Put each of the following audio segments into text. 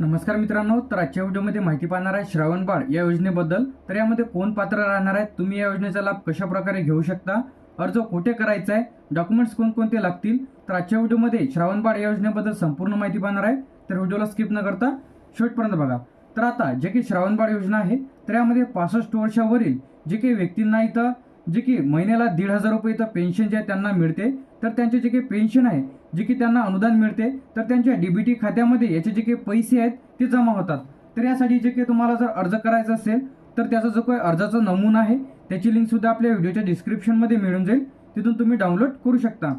नमस्कार मित्रांनो तर आजच्या व्हिडिओमध्ये माहिती पाहणार आहे श्रावण बाळ या योजनेबद्दल. तर यामध्ये कोण पात्र राहणार आहे तुम्ही या योजनेचा लाभ कशा प्रकारे घेऊ शकता अर्ज कुठे करायचा आहे डॉक्युमेंट्स कोणकोणते लागतील. तर आजच्या व्हिडिओमध्ये श्रावण बाळ या योजनेबद्दल संपूर्ण माहिती पाहणार आहे. तर व्हिडिओला स्किप न करता शेवटपर्यंत बघा. तर आता जे की श्रावण बाळ योजना आहे तर यामध्ये पासष्ट वर्षावरील जे काही व्यक्तींना इथं जे की महिन्याला दीड हजार रुपये इथं पेन्शन जे आहे त्यांना मिळते. तर त्यांचे जे काही पेन्शन आहे जे की त्यांना अनुदान मिळते तर त्यांच्या डीबीटी खात्यामध्ये याचे जे काही पैसे आहेत ते जमा होतात. तर यासाठी जे काही तुम्हाला जर अर्ज करायचा असेल तर त्याचा जो काही अर्जाचा नमुना आहे त्याची लिंक सुद्धा आपल्या व्हिडिओच्या डिस्क्रिप्शनमध्ये मिळून जाईल. तिथून तुम्ही डाउनलोड करू शकता.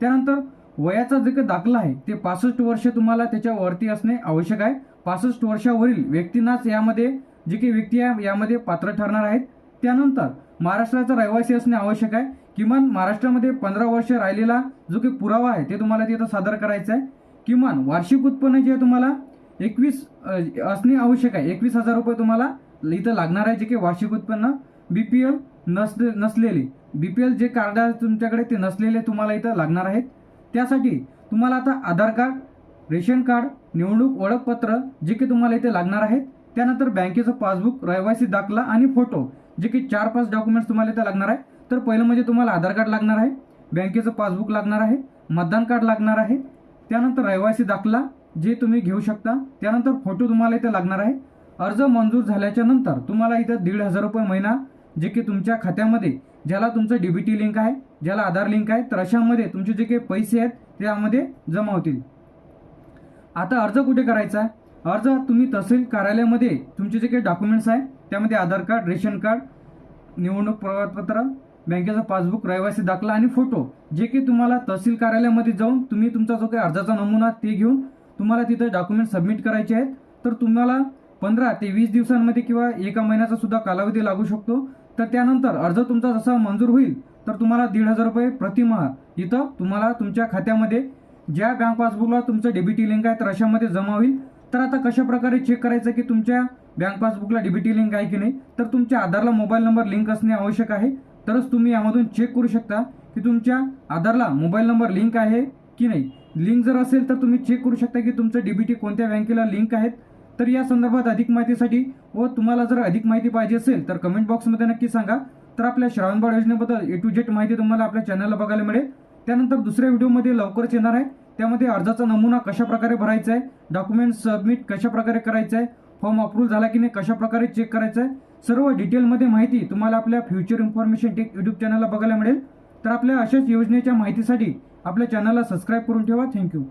त्यानंतर वयाचा जे काही दाखला आहे ते पासष्ट वर्ष तुम्हाला त्याच्यावरती असणे आवश्यक आहे. पासष्ट वर्षावरील व्यक्तींनाच यामध्ये जे काही व्यक्ती आहे यामध्ये पात्र ठरणार आहेत. त्यानंतर महाराष्ट्राचा रहिवासी असणे आवश्यक आहे. किमान महाराष्ट्रामध्ये पंधरा वर्ष राहिलेला जो काही पुरावा आहे ते तुम्हाला तिथं सादर करायचा आहे. किमान वार्षिक उत्पन्न जे आहे तुम्हाला एकवीस असणे आवश्यक आहे. एकवीस हजार रुपये तुम्हाला इथं लागणार आहे जे काही वार्षिक उत्पन्न. बी पी एल नसले नसलेले एल जे कार्ड आहे तुमच्याकडे ते नसलेले तुम्हाला इथं लागणार आहेत. त्यासाठी तुम्हाला आता आधार कार्ड रेशन कार्ड निवडणूक ओळखपत्र जे की तुम्हाला इथे लागणार आहेत. त्यानंतर बँकेचं पासबुक रहिवासी दाखला आणि फोटो जे की चार पाच डॉक्युमेंट्स तुम्हाला इथे लागणार आहे. तर पहिलं म्हणजे तुम्हाला आधार कार्ड लागणार आहे बँकेचं पासबुक लागणार आहे मतदान कार्ड लागणार आहे त्यानंतर रहिवासी दाखला जे तुम्ही घेऊ शकता त्यानंतर फोटो तुम्हाला इथे लागणार आहे. अर्ज मंजूर झाल्याच्यानंतर तुम्हाला इथं दीड हजार रुपये महिना जे की तुमच्या खात्यामध्ये ज्याला तुमचं डी बी टी लिंक आहे ज्याला आधार लिंक आहे तर अशामध्ये तुमचे जे काही पैसे आहेत ते यामध्ये जमा होतील. आता अर्ज कुठे करायचा? आहे अर्ज तुम्ही तहसील कार्यालयामध्ये तुमचे जे काही डॉक्युमेंट्स आहे त्यामध्ये आधार कार्ड रेशन कार्ड निवडणूक प्रमाणपत्र बँकेचं पासबुक रहिवासी दाखला आणि फोटो जे की तुम्हाला तहसील कार्यालयामध्ये जाऊन तुम्ही तुमचा जो काही अर्जाचा नमुना ते घेऊन तुम्हाला तिथे डॉक्युमेंट सबमिट करायचे आहेत. तर तुम्हाला पंधरा ते वीस दिवसांमध्ये किंवा एका महिन्याचा सुद्धा कालावधी लागू शकतो. तर त्यानंतर अर्ज तुमचा जसा मंजूर होईल तर तुम्हाला दीड हजार रुपये प्रतिमाह इथं तुम्हाला तुमच्या खात्यामध्ये ज्या बँक पासबुकला तुमचं डेबिटी लिंक आहे तर अशामध्ये जमा होईल. तर आता कशा प्रकारे चेक करायचं की तुमच्या बँक पासबुकला डेबिटी लिंक आहे की नाही? तर तुमच्या आधारला मोबाईल नंबर लिंक असणे आवश्यक आहे. तरच तुम्ही यामधून चेक करू शकता की तुमच्या आधारला मोबाईल नंबर लिंक आहे की नाही. लिंक जर असेल तर तुम्ही चेक करू शकता की तुमचं डीबीटी कोणत्या बँकेला लिंक आहेत. तर या संदर्भात अधिक माहितीसाठी व तुम्हाला जर अधिक माहिती पाहिजे असेल तर कमेंट बॉक्समध्ये नक्की सांगा. तर आपल्या श्रावणबाळ योजनेबद्दल ए टू जेड माहिती तुम्हाला आपल्या चॅनलला बघायला मिळेल. त्यानंतर दुसऱ्या व्हिडिओमध्ये लवकरच येणार आहे. त्यामध्ये अर्जाचा नमुना कशा प्रकारे भरायचा आहे? डॉक्युमेंट सबमिट कशा प्रकारे करायचं आहे? फॉर्म अप्रूव्ह झाला की नाही? कशा प्रकारे चेक करायचं आहे? सर्व डिटेलमध्ये माहिती तुम्हाला आपल्या फ्युचर इन्फॉर्मेशन टेक यूट्यूब चॅनलला बघायला मिळेल. तर आपल्या अशाच योजनेच्या माहितीसाठी आपल्या चॅनलला सबस्क्राईब करून ठेवा. थँक्यू